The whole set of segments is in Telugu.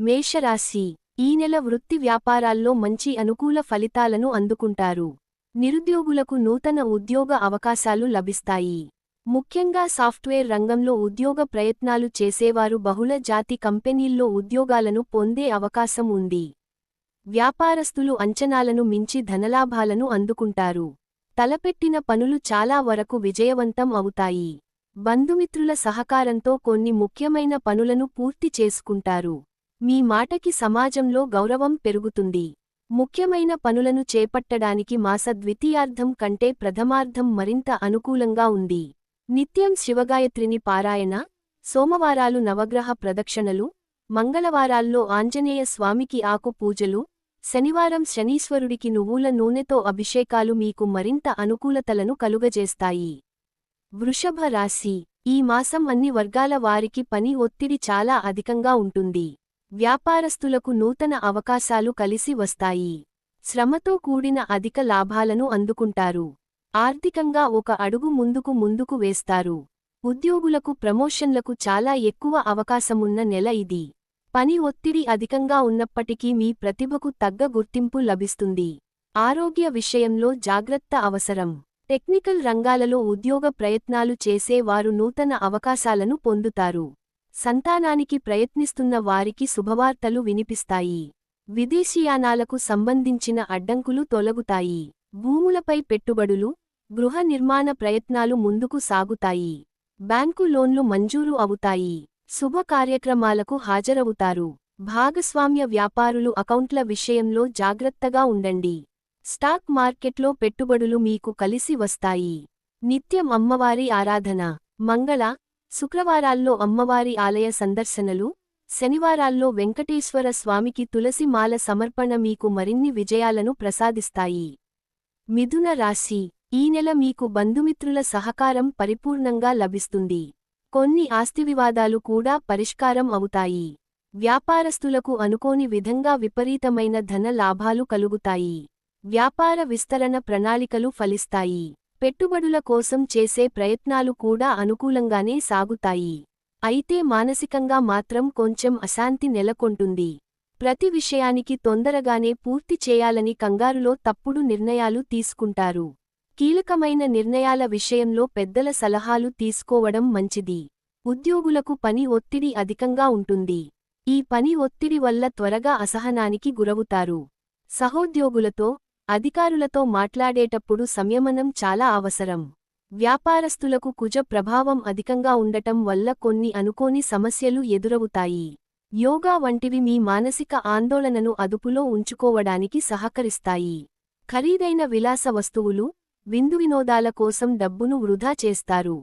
మేషరాశి. ఈ నెల వృత్తి వ్యాపారాల్లో మంచి అనుకూల ఫలితాలను అందుకుంటారు. నిరుద్యోగులకు నూతన ఉద్యోగ అవకాశాలు లభిస్తాయి. ముఖ్యంగా సాఫ్ట్వేర్ రంగంలో ఉద్యోగ ప్రయత్నాలు చేసేవారు బహుళ జాతి కంపెనీల్లో ఉద్యోగాలను పొందే అవకాశం ఉంది. వ్యాపారస్తులు అంచనాలను మించి ధనలాభాలను అందుకుంటారు. తలపెట్టిన పనులు చాలా వరకు విజయవంతం అవుతాయి. బంధుమిత్రుల సహకారంతో కొన్ని ముఖ్యమైన పనులను పూర్తి చేసుకుంటారు. మీ మాటకి సమాజంలో గౌరవం పెరుగుతుంది. ముఖ్యమైన పనులను చేపట్టడానికి మాస ద్వితీయార్థం కంటే ప్రథమార్థం మరింత అనుకూలంగా ఉంది. నిత్యం శివగాయత్రిని పారాయణ సోమవారాలు నవగ్రహ ప్రదక్షిణలు మంగళవారాల్లో ఆంజనేయ స్వామికి ఆకు పూజలు శనివారం శనీశ్వరుడికి నువ్వుల నూనెతో అభిషేకాలు మీకు మరింత అనుకూలతలను కలుగజేస్తాయి. వృషభ రాశి ఈ మాసం అన్ని వర్గాల వారికి పని ఒత్తిడి చాలా అధికంగా ఉంటుంది. వ్యాపారస్తులకు నూతన అవకాశాలు కలిసి వస్తాయి. శ్రమతో కూడిన అధిక లాభాలను అందుకుంటారు. ఆర్థికంగా ఒక అడుగు ముందుకు ముందుకు వేస్తారు. ఉద్యోగులకు ప్రమోషన్లకు చాలా ఎక్కువ అవకాశమున్న నెల ఇది. పని ఒత్తిడి అధికంగా ఉన్నప్పటికీ మీ ప్రతిభకు తగ్గ గుర్తింపు లభిస్తుంది. ఆరోగ్య విషయంలో జాగ్రత్త అవసరం. టెక్నికల్ రంగాలలో ఉద్యోగ ప్రయత్నాలు చేసే వారు నూతన అవకాశాలను పొందుతారు. సంతానానికి ప్రయత్నిస్తున్న వారికి శుభవార్తలు వినిపిస్తాయి. విదేశీయానాలకు సంబంధించిన అడ్డంకులు తొలగుతాయి. భూములపై పెట్టుబడులు గృహ నిర్మాణ ప్రయత్నాలు ముందుకు సాగుతాయి. బ్యాంకు లోన్లు మంజూరు అవుతాయి. శుభ కార్యక్రమాలకు హాజరవుతారు. భాగస్వామ్య వ్యాపారులు అకౌంట్ల విషయంలో జాగ్రత్తగా ఉండండి. స్టాక్ మార్కెట్లో పెట్టుబడులు మీకు కలిసి వస్తాయి. నిత్యం అమ్మవారి ఆరాధన. మంగళ శుక్రవారాల్లో అమ్మవారి ఆలయ సందర్శనలు శనివారాల్లో వెంకటేశ్వర స్వామికి తులసి మాల సమర్పణ మీకు మరిన్ని విజయాలను ప్రసాదిస్తాయి. మిథున రాశి ఈ నెల మీకు బంధుమిత్రుల సహకారం పరిపూర్ణంగా లభిస్తుంది. కొన్ని ఆస్తి వివాదాలు కూడా పరిష్కారం అవుతాయి. వ్యాపారస్తులకు అనుకోని విధంగా విపరీతమైన ధన లాభాలు కలుగుతాయి. వ్యాపార విస్తరణ ప్రణాళికలు ఫలిస్తాయి. పెట్టుబడుల కోసం చేసే ప్రయత్నాలు కూడా అనుకూలంగానే సాగుతాయి. అయితే మానసికంగా మాత్రం కొంచెం అశాంతి నెలకొంటుంది. ప్రతి విషయానికి తొందరగానే పూర్తి చేయాలని కంగారులో తప్పుడు నిర్ణయాలు తీసుకుంటారు. కీలకమైన నిర్ణయాల విషయంలో పెద్దల సలహాలు తీసుకోవడం మంచిది. ఉద్యోగులకు పని ఒత్తిడి అధికంగా ఉంటుంది. ఈ పని ఒత్తిడి వల్ల త్వరగా అసహనానికి గురవుతారు. సహోద్యోగులతో అధికారులతో మాట్లాడేటప్పుడు సంయమనం చాలా అవసరం. వ్యాపారస్తులకు కుజ ప్రభావం అధికంగా ఉండటం వల్ల కొన్ని అనుకోని సమస్యలు ఎదురవుతాయి. యోగా వంటివి మీ మానసిక ఆందోళనను అదుపులో ఉంచుకోవడానికి సహకరిస్తాయి. ఖరీదైన విలాస వస్తువులు విందు వినోదాల కోసం డబ్బును వృధా చేస్తారు.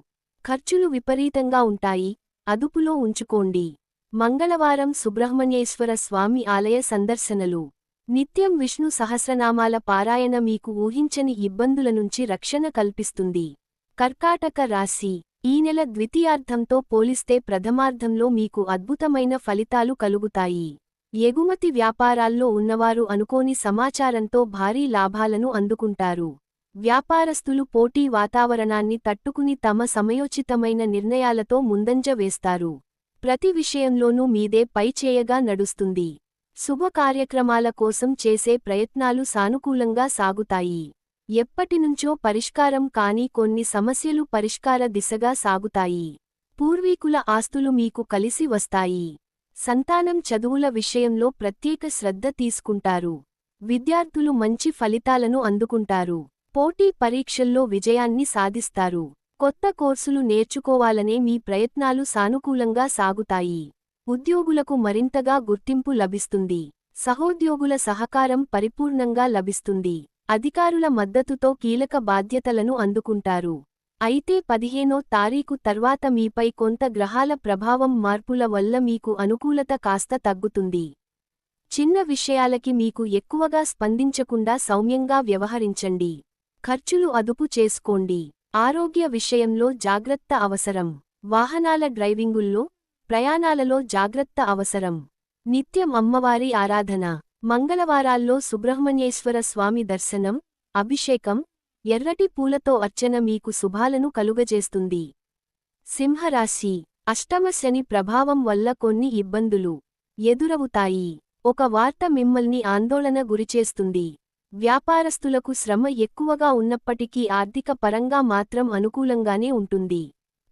ఖర్చులు విపరీతంగా ఉంటాయి. అదుపులో ఉంచుకోండి. మంగళవారం సుబ్రహ్మణ్యేశ్వర స్వామి ఆలయ సందర్శనలు. నిత్యం విష్ణు సహస్రనామాల పారాయణ మీకు ఊహించని ఇబ్బందుల నుంచి రక్షణ కల్పిస్తుంది. కర్కాటక రాశి. ఈ నెల ద్వితీయార్థంతో పోలిస్తే ప్రథమార్థంలో మీకు అద్భుతమైన ఫలితాలు కలుగుతాయి. ఎగుమతి వ్యాపారాల్లో ఉన్నవారు అనుకోని సమాచారంతో భారీ లాభాలను అందుకుంటారు. వ్యాపారస్తులు పోటీ వాతావరణాన్ని తట్టుకుని తమ సమయోచితమైన నిర్ణయాలతో ముందంజ వేస్తారు. ప్రతి విషయంలోనూ మీదే పైచేయగా నడుస్తుంది. శుభ కార్యక్రమాల కోసం చేసే ప్రయత్నాలు సానుకూలంగా సాగుతాయి. ఎప్పటినుంచో పరిష్కారం కాని కొన్ని సమస్యలు పరిష్కార దిశగా సాగుతాయి. పూర్వీకుల ఆస్తులు మీకు కలిసి వస్తాయి. సంతానం చదువుల విషయంలో ప్రత్యేక శ్రద్ధ తీసుకుంటారు. విద్యార్థులు మంచి ఫలితాలను అందుకుంటారు. పోటీ పరీక్షల్లో విజయాన్ని సాధిస్తారు. కొత్త కోర్సులు నేర్చుకోవాలనే మీ ప్రయత్నాలు సానుకూలంగా సాగుతాయి. ఉద్యోగులకు మరింతగా గుర్తింపు లభిస్తుంది. సహోద్యోగుల సహకారం పరిపూర్ణంగా లభిస్తుంది. అధికారుల మద్దతుతో కీలక బాధ్యతలను అందుకుంటారు. అయితే పదిహేనో తారీఖు తర్వాత మీపై కొంత గ్రహాల ప్రభావం మార్పుల వల్ల మీకు అనుకూలత కాస్త తగ్గుతుంది. చిన్న విషయాలకి మీకు ఎక్కువగా స్పందించకుండా సౌమ్యంగా వ్యవహరించండి. ఖర్చులు అదుపు చేసుకోండి. ఆరోగ్య విషయంలో జాగ్రత్త అవసరం. వాహనాల డ్రైవింగుల్లో ప్రయాణాలలో జాగ్రత్త అవసరం. నిత్యం అమ్మవారి ఆరాధన. మంగళవారాల్లో సుబ్రహ్మణ్యేశ్వర స్వామి దర్శనం అభిషేకం ఎర్రటి పూలతో అర్చన మీకు శుభాలను కలుగజేస్తుంది. సింహరాశి. అష్టమ శని ప్రభావం వల్ల కొన్ని ఇబ్బందులు ఎదురవుతాయి. ఒక వార్త మిమ్మల్ని ఆందోళన గురిచేస్తుంది. వ్యాపారస్తులకు శ్రమ ఎక్కువగా ఉన్నప్పటికీ ఆర్థిక పరంగా మాత్రం అనుకూలంగానే ఉంటుంది.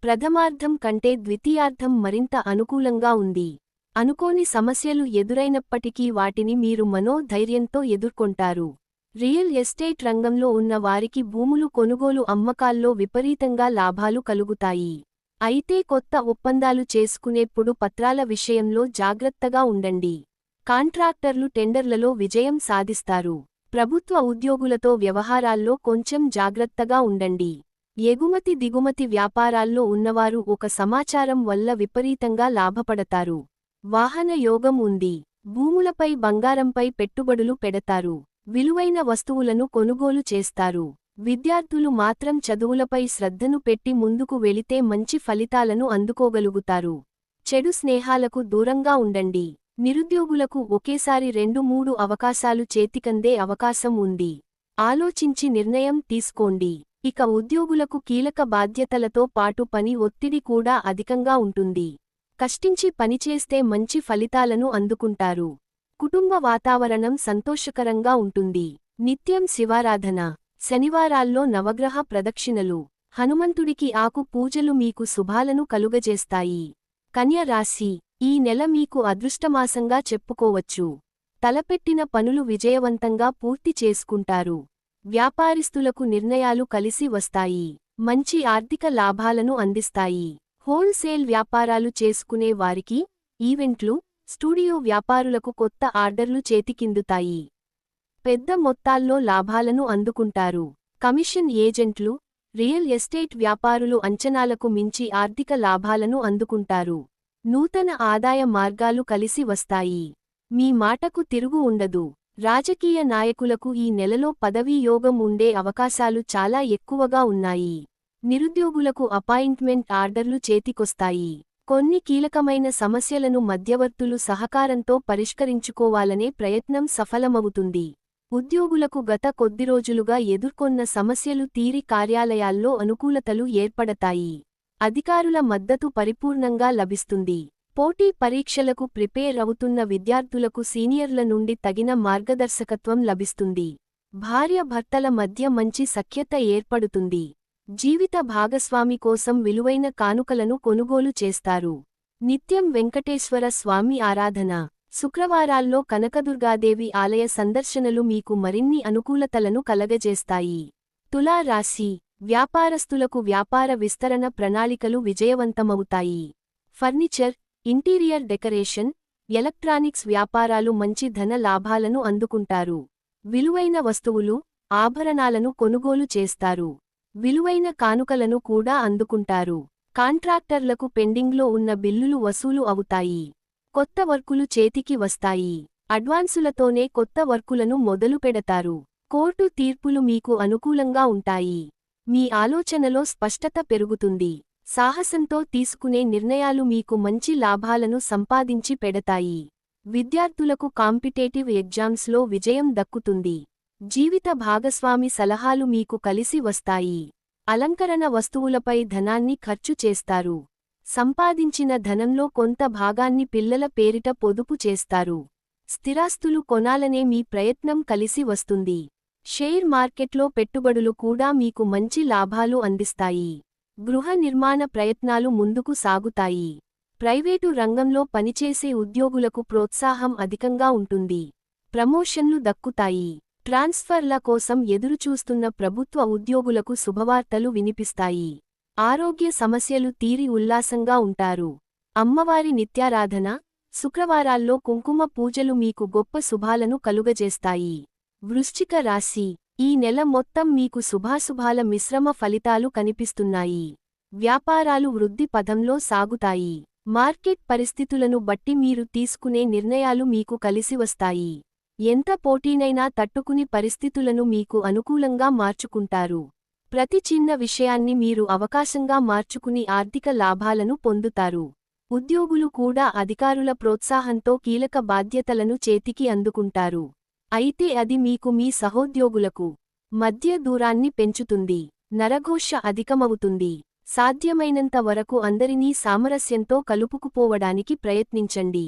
ప్రథమార్థం కంటే ద్వితీయార్థం మరింత అనుకూలంగా ఉంది. అనుకోని సమస్యలు ఎదురైనప్పటికీ వాటిని మీరు మనోధైర్యంతో ఎదుర్కొంటారు. రియల్ ఎస్టేట్ రంగంలో ఉన్న వారికి భూములు కొనుగోలు అమ్మకాల్లో విపరీతంగా లాభాలు కలుగుతాయి. అయితే కొత్త ఒప్పందాలు చేసుకునేప్పుడు పత్రాల విషయంలో జాగ్రత్తగా ఉండండి. కాంట్రాక్టర్లు టెండర్లలో విజయం సాధిస్తారు. ప్రభుత్వ ఉద్యోగులతో వ్యవహారాల్లో కొంచెం జాగ్రత్తగా ఉండండి. ఎగుమతి దిగుమతి వ్యాపారాల్లో ఉన్నవారు ఒక సమాచారం వల్ల విపరీతంగా లాభపడతారు. వాహన యోగం ఉంది. భూములపై బంగారంపై పెట్టుబడులు పెడతారు. విలువైన వస్తువులను కొనుగోలు చేస్తారు. విద్యార్థులు మాత్రం చదువులపై శ్రద్ధను పెట్టి ముందుకు వెళితే మంచి ఫలితాలను అందుకోగలుగుతారు. చెడు స్నేహాలకు దూరంగా ఉండండి. నిరుద్యోగులకు ఒకేసారి రెండు మూడు అవకాశాలు చేతికందే అవకాశం ఉంది. ఆలోచించి నిర్ణయం తీసుకోండి. ఇక ఉద్యోగులకు కీలక బాధ్యతలతో పాటు పని ఒత్తిడి కూడా అధికంగా ఉంటుంది. కష్టించి పనిచేస్తే మంచి ఫలితాలను అందుకుంటారు. కుటుంబ వాతావరణం సంతోషకరంగా ఉంటుంది. నిత్యం శివారాధన శనివారాల్లో నవగ్రహ ప్రదక్షిణలు హనుమంతుడికి ఆకు పూజలు మీకు శుభాలను కలుగజేస్తాయి. కన్య రాశి ఈ నెల మీకు అదృష్టమాసంగా చెప్పుకోవచ్చు. తలపెట్టిన పనులు విజయవంతంగా పూర్తి చేసుకుంటారు. వ్యాపారిస్తులకు నిర్ణయాలు కలిసి వస్తాయి. మంచి ఆర్థిక లాభాలను అందిస్తాయి. హోల్సేల్ వ్యాపారాలు చేసుకునే వారికి ఈవెంట్లు స్టూడియో వ్యాపారులకు కొత్త ఆర్డర్లు చేతికిందుతాయి. పెద్ద మొత్తాల్లో లాభాలను అందుకుంటారు. కమిషన్ ఏజెంట్లు రియల్ ఎస్టేట్ వ్యాపారులు అంచనాలకు మించి ఆర్థిక లాభాలను అందుకుంటారు. నూతన ఆదాయ మార్గాలు కలిసి వస్తాయి. మీ మాటకు తిరుగు ఉండదు. రాజకీయ నాయకులకు ఈ నెలలో పదవీ యోగం ఉండే అవకాశాలు చాలా ఎక్కువగా ఉన్నాయి. నిరుద్యోగులకు అపాయింట్మెంట్ ఆర్డర్లు చేతికొస్తాయి. కొన్ని కీలకమైన సమస్యలను మధ్యవర్తులు సహకారంతో పరిష్కరించుకోవాలనే ప్రయత్నం సఫలమవుతుంది. ఉద్యోగులకు గత కొద్ది రోజులుగా ఎదుర్కొన్న సమస్యలు తీరి కార్యాలయాల్లో అనుకూలతలు ఏర్పడతాయి. అధికారుల మద్దతు పరిపూర్ణంగా లభిస్తుంది. పోటీ పరీక్షలకు ప్రిపేర్ అవుతున్న విద్యార్థులకు సీనియర్ల నుండి తగిన మార్గదర్శకత్వం లభిస్తుంది. భార్య భర్తల మధ్య మంచి సఖ్యత ఏర్పడుతుంది. జీవిత భాగస్వామి కోసం విలువైన కానుకలను కొనుగోలు చేస్తారు. నిత్యం వెంకటేశ్వర స్వామి ఆరాధన. శుక్రవారాల్లో కనకదుర్గాదేవి ఆలయ సందర్శనలు మీకు మరిన్ని అనుకూలతలను కలగజేస్తాయి. తులా రాశి వ్యాపారస్తులకు వ్యాపార విస్తరణ ప్రణాళికలు విజయవంతమవుతాయి. ఫర్నిచర్ ఇంటీరియర్ డెకరేషన్ ఎలక్ట్రానిక్స్ వ్యాపారాలు మంచి ధన లాభాలను అందుకుంటారు. విలువైన వస్తువులు ఆభరణాలను కొనుగోలు చేస్తారు. విలువైన కానుకలను కూడా అందుకుంటారు. కాంట్రాక్టర్లకు పెండింగ్లో ఉన్న బిల్లులు వసూలు అవుతాయి. కొత్త వర్కులు చేతికి వస్తాయి. అడ్వాన్సులతోనే కొత్త వర్కులను మొదలుపెడతారు కోర్టు తీర్పులు మీకు అనుకూలంగా ఉంటాయి. మీ ఆలోచనలో స్పష్టత పెరుగుతుంది. సాహసంతో తీసుకునే నిర్ణయాలు మీకు మంచి లాభాలను సంపాదించి పెడతాయి. విద్యార్థులకు కాంపిటేటివ్ ఎగ్జామ్స్లో విజయం దక్కుతుంది. జీవిత భాగస్వామి సలహాలు మీకు కలిసి వస్తాయి. అలంకరణ వస్తువులపై ధనాన్ని ఖర్చు చేస్తారు. సంపాదించిన ధనంలో కొంత భాగాన్ని పిల్లల పేరిట పొదుపు చేస్తారు. స్థిరాస్తులు కొనాలనే మీ ప్రయత్నం కలిసి వస్తుంది. షేర్ మార్కెట్లో పెట్టుబడులు కూడా మీకు మంచి లాభాలు అందిస్తాయి. గృహ నిర్మాణ ప్రయత్నాలు ముందుకు సాగుతాయి. ప్రైవేటు రంగంలో పనిచేసే ఉద్యోగులకు ప్రోత్సాహం అధికంగా ఉంటుంది. ప్రమోషన్లు దక్కుతాయి. ట్రాన్స్ఫర్ల కోసం ఎదురుచూస్తున్న ప్రభుత్వ ఉద్యోగులకు శుభవార్తలు వినిపిస్తాయి. ఆరోగ్య సమస్యలు తీరి ఉల్లాసంగా ఉంటారు. అమ్మవారి నిత్యారాధన శుక్రవారాల్లో కుంకుమ పూజలు మీకు గొప్ప శుభాలను కలుగజేస్తాయి. వృశ్చిక రాశి ఈ నెల మొత్తం మీకు శుభాశుభాల మిశ్రమ ఫలితాలు కనిపిస్తున్నాయి. వ్యాపారాలు వృద్ధి పదంలో సాగుతాయి. మార్కెట్ పరిస్థితులను బట్టి మీరు తీసుకునే నిర్ణయాలు మీకు కలిసివస్తాయి ఎంత పోటీనైనా తట్టుకుని పరిస్థితులను మీకు అనుకూలంగా మార్చుకుంటారు. ప్రతి చిన్న విషయాన్ని మీరు అవకాశంగా మార్చుకుని ఆర్థిక లాభాలను పొందుతారు. ఉద్యోగులు కూడా అధికారుల ప్రోత్సాహంతో కీలక బాధ్యతలను చేతికి అందుకుంటారు. అయితే అది మీకు మీ సహోద్యోగులకు మధ్య దూరాన్ని పెంచుతుంది నరఘోష అధికమవుతుంది. సాధ్యమైనంత వరకు అందరినీ సామరస్యంతో కలుపుకుపోవడానికి ప్రయత్నించండి.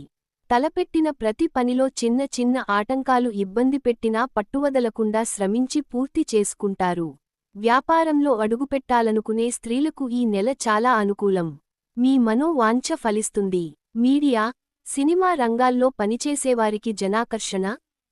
తలపెట్టిన ప్రతి పనిలో చిన్న చిన్న ఆటంకాలు ఇబ్బంది పెట్టినా పట్టువదలకుండా శ్రమించి పూర్తి చేసుకుంటారు. వ్యాపారంలో అడుగుపెట్టాలనుకునే స్త్రీలకు ఈ నెల చాలా అనుకూలం. మీ మనోవాంఛ ఫలిస్తుంది. మీడియా సినిమా రంగాల్లో పనిచేసేవారికి జనాకర్షణ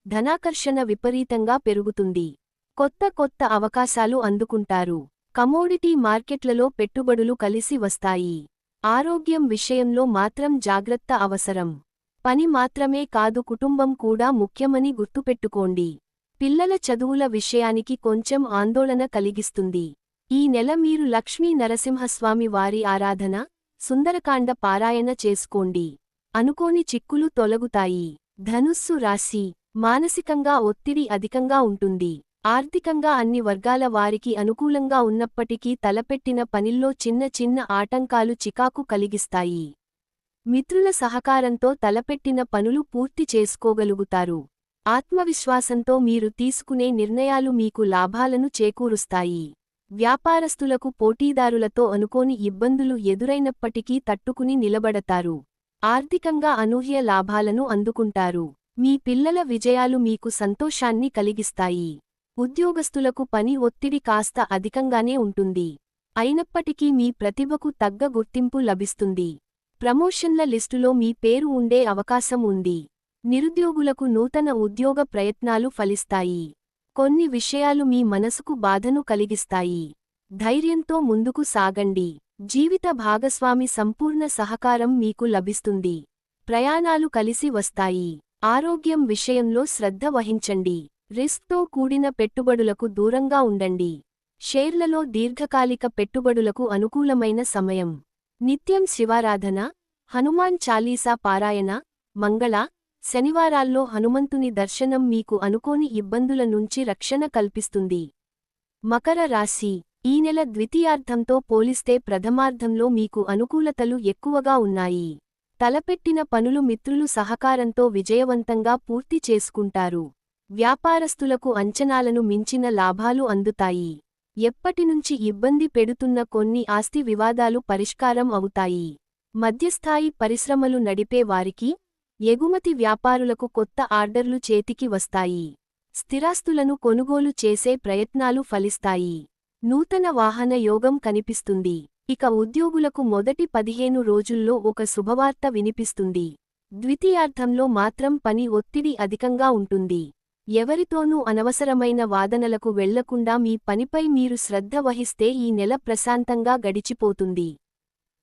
ధనాకర్షణ విపరీతంగా పెరుగుతుంది. కొత్త కొత్త అవకాశాలు అందుకుంటారు. కమోడిటీ మార్కెట్లలో పెట్టుబడులు కలిసి వస్తాయి. ఆరోగ్యం విషయంలో మాత్రం జాగ్రత్త అవసరం. పని మాత్రమే కాదు కుటుంబం కూడా ముఖ్యమని గుర్తుపెట్టుకోండి. పిల్లల చదువుల విషయానికి కొంచెం ఆందోళన కలిగిస్తుంది. ఈ నెల మీరు లక్ష్మీ నరసింహస్వామి వారి ఆరాధన సుందరకాండ పారాయణ చేసుకోండి. అనుకోని చిక్కులు తొలగుతాయి. ధనుస్సు రాశి మానసికంగా ఒత్తిడి అధికంగా ఉంటుంది. ఆర్థికంగా అన్ని వర్గాల వారికి అనుకూలంగా ఉన్నప్పటికీ తలపెట్టిన పనిల్లో చిన్న చిన్న ఆటంకాలు చికాకు కలిగిస్తాయి. మిత్రుల సహకారంతో తలపెట్టిన పనులు పూర్తి చేసుకోగలుగుతారు. ఆత్మవిశ్వాసంతో మీరు తీసుకునే నిర్ణయాలు మీకు లాభాలను చేకూరుస్తాయి. వ్యాపారస్తులకు పోటీదారులతో అనుకోని ఇబ్బందులు ఎదురైనప్పటికీ తట్టుకుని నిలబడతారు. ఆర్థికంగా అనూహ్య లాభాలను అందుకుంటారు. మీ పిల్లల విజయాలు మీకు సంతోషాన్ని కలిగిస్తాయి. ఉద్యోగస్తులకు పని ఒత్తిడి కాస్త అధికంగానే ఉంటుంది. అయినప్పటికీ మీ ప్రతిభకు తగ్గ గుర్తింపు లభిస్తుంది. ప్రమోషన్ల లిస్టులో మీ పేరు ఉండే అవకాశం ఉంది. నిరుద్యోగులకు నూతన ఉద్యోగ ప్రయత్నాలు ఫలిస్తాయి. కొన్ని విషయాలు మీ మనసుకు బాధను కలిగిస్తాయి. ధైర్యంతో ముందుకు సాగండి. జీవిత భాగస్వామి సంపూర్ణ సహకారం మీకు లభిస్తుంది. ప్రయాణాలు కలిసి వస్తాయి. ఆరోగ్యం విషయంలో శ్రద్ధ వహించండి. రిస్క్తో కూడిన పెట్టుబడులకు దూరంగా ఉండండి. షేర్లలో దీర్ఘకాలిక పెట్టుబడులకు అనుకూలమైన సమయం. నిత్యం శివారాధన హనుమాన్ చాలీసా పారాయణ మంగళ శనివారాల్లో హనుమంతుని దర్శనం మీకు అనుకోని ఇబ్బందుల నుంచి రక్షణ కల్పిస్తుంది. మకర రాశి ఈ నెల ద్వితీయార్థంతో పోలిస్తే ప్రథమార్థంలో మీకు అనుకూలతలు ఎక్కువగా ఉన్నాయి. తలపెట్టిన పనులు మిత్రులు సహకారంతో విజయవంతంగా పూర్తి చేసుకుంటారు. వ్యాపారస్తులకు అంచనాలను మించిన లాభాలు అందుతాయి. ఎప్పటినుంచి ఇబ్బంది పెడుతున్న కొన్ని ఆస్తి వివాదాలు పరిష్కారం అవుతాయి. మధ్యస్థాయి పరిశ్రమలు నడిపే వారికి ఎగుమతి వ్యాపారులకు కొత్త ఆర్డర్లు చేతికి వస్తాయి. స్థిరాస్తులను కొనుగోలు చేసే ప్రయత్నాలు ఫలిస్తాయి. నూతన వాహన యోగం కనిపిస్తుంది. ఇక ఉద్యోగులకు మొదటి పదిహేను రోజుల్లో ఒక శుభవార్త వినిపిస్తుంది. ద్వితీయార్థంలో మాత్రం పని ఒత్తిడి అధికంగా ఉంటుంది. ఎవరితోనూ అనవసరమైన వాదనలకు వెళ్ళకుండా మీ పనిపై మీరు శ్రద్ధ వహిస్తే ఈ నెల ప్రశాంతంగా గడిచిపోతుంది.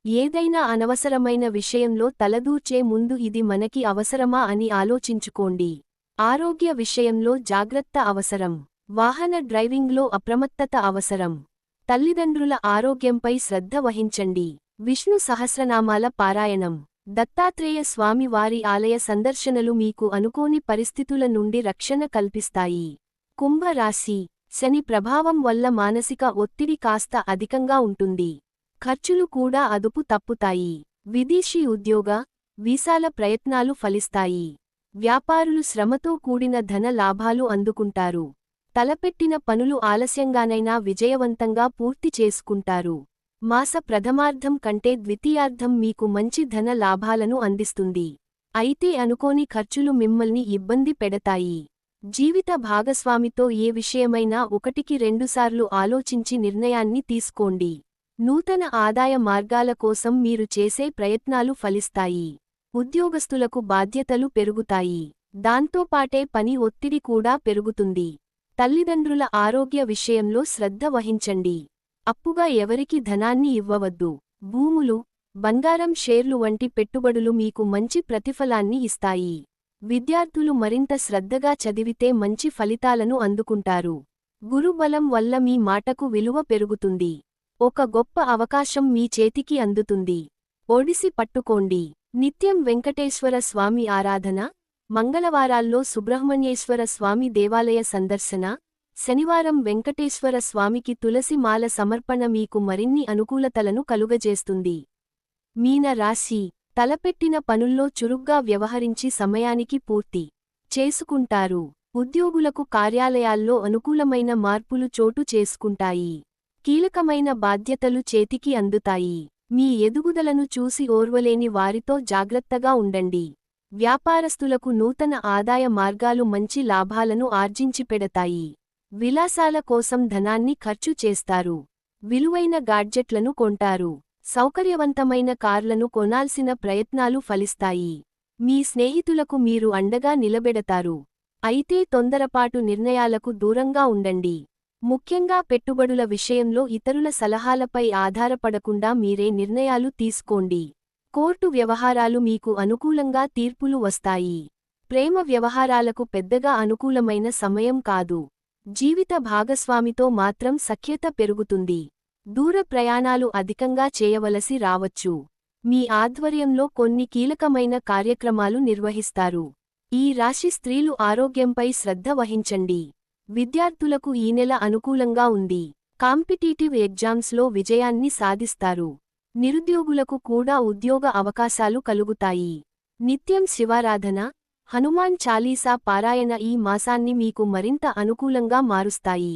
ఏదైనా అనవసరమైన విషయంలో తలదూర్చే ముందు ఇది మనకి అవసరమా అని ఆలోచించుకోండి. ఆరోగ్య విషయంలో జాగ్రత్త అవసరం. వాహన డ్రైవింగ్లో అప్రమత్తత అవసరం. తల్లిదండ్రుల ఆరోగ్యంపై శ్రద్ధ వహించండి. విష్ణు సహస్రనామాల పారాయణం. దత్తాత్రేయ స్వామి వారి ఆలయ సందర్శనలు మీకు అనుకోని పరిస్థితుల నుండి రక్షణ కల్పిస్తాయి. కుంభరాశి. శని ప్రభావం వల్ల మానసిక ఒత్తిడి కాస్త అధికంగా ఉంటుంది. ఖర్చులు కూడా అదుపు తప్పుతాయి. విదేశీ ఉద్యోగ వీసాల ప్రయత్నాలు ఫలిస్తాయి. వ్యాపారులు శ్రమతో కూడిన ధన లాభాలు అందుకుంటారు. తలపెట్టిన పనులు ఆలస్యంగానైనా విజయవంతంగా పూర్తి చేసుకుంటారు. మాస ప్రథమార్థం కంటే ద్వితీయార్థం మీకు మంచి ధన లాభాలను అందిస్తుంది. అయితే అనుకోని ఖర్చులు మిమ్మల్ని ఇబ్బంది పెడతాయి. జీవిత భాగస్వామితో ఏ విషయమైనా ఒకటికి రెండుసార్లు ఆలోచించి నిర్ణయాన్ని తీసుకోండి. నూతన ఆదాయ మార్గాల కోసం మీరు చేసే ప్రయత్నాలు ఫలిస్తాయి. ఉద్యోగస్తులకు బాధ్యతలు పెరుగుతాయి. దాంతోపాటే పని ఒత్తిడి కూడా పెరుగుతుంది. తల్లిదండ్రుల ఆరోగ్య విషయంలో శ్రద్ధ వహించండి. అప్పుగా ఎవరికి ధనాన్ని ఇవ్వవద్దు. భూములు బంగారం షేర్లు వంటి పెట్టుబడులు మీకు మంచి ప్రతిఫలాన్ని ఇస్తాయి. విద్యార్థులు మరింత శ్రద్ధగా చదివితే మంచి ఫలితాలను అందుకుంటారు. గురుబలం వల్ల మీ మాటకు విలువ పెరుగుతుంది. ఒక గొప్ప అవకాశం మీ చేతికి అందుతుంది. ఒడిసి పట్టుకోండి. నిత్యం వెంకటేశ్వర స్వామి ఆరాధన మంగళవారాల్లో సుబ్రహ్మణ్యేశ్వర స్వామి దేవాలయ సందర్శన శనివారం వెంకటేశ్వర స్వామికి తులసి మాల సమర్పణ మీకు మరిన్ని అనుకూలతలను కలుగజేస్తుంది. మీన రాశి తలపెట్టిన పనుల్లో చురుగ్గా వ్యవహరించి సమయానికి పూర్తి చేసుకుంటారు. ఉద్యోగులకు కార్యాలయాల్లో అనుకూలమైన మార్పులు చోటు చేసుకుంటాయి. కీలకమైన బాధ్యతలు చేతికి అందుతాయి. మీ ఎదుగుదలను చూసి ఓర్వలేని వారితో జాగ్రత్తగా ఉండండి. వ్యాపారస్తులకు నూతన ఆదాయ మార్గాలు మంచి లాభాలను ఆర్జించిపెడతాయి విలాసాల కోసం ధనాన్ని ఖర్చు చేస్తారు. విలువైన గాడ్జెట్లను కొంటారు. సౌకర్యవంతమైన కార్లను కొనాల్సిన ప్రయత్నాలు ఫలిస్తాయి. మీ స్నేహితులకు మీరు అండగా నిలబెడతారు. అయితే తొందరపాటు నిర్ణయాలకు దూరంగా ఉండండి. ముఖ్యంగా పెట్టుబడుల విషయంలో ఇతరుల సలహాలపై ఆధారపడకుండా మీరే నిర్ణయాలు తీసుకోండి. కోర్టు వ్యవహారాలు మీకు అనుకూలంగా తీర్పులు వస్తాయి. ప్రేమ వ్యవహారాలకు పెద్దగా అనుకూలమైన సమయం కాదు. జీవిత భాగస్వామితో మాత్రం సఖ్యత పెరుగుతుంది. దూర ప్రయాణాలు అధికంగా చేయవలసి రావచ్చు. మీ ఆధ్వర్యంలో కొన్ని కీలకమైన కార్యక్రమాలు నిర్వహిస్తారు. ఈ రాశి స్త్రీలు ఆరోగ్యంపై శ్రద్ధ వహించండి. విద్యార్థులకు ఈ నెల అనుకూలంగా ఉంది. కాంపిటీటివ్ ఎగ్జామ్స్లో విజయాన్ని సాధిస్తారు. నిరుద్యోగులకు కూడా ఉద్యోగ అవకాశాలు కలుగుతాయి. నిత్యం శివారాధన హనుమాన్ చాలీసా పారాయణ ఈ మాసాన్ని మీకు మరింత అనుకూలంగా మారుస్తాయి.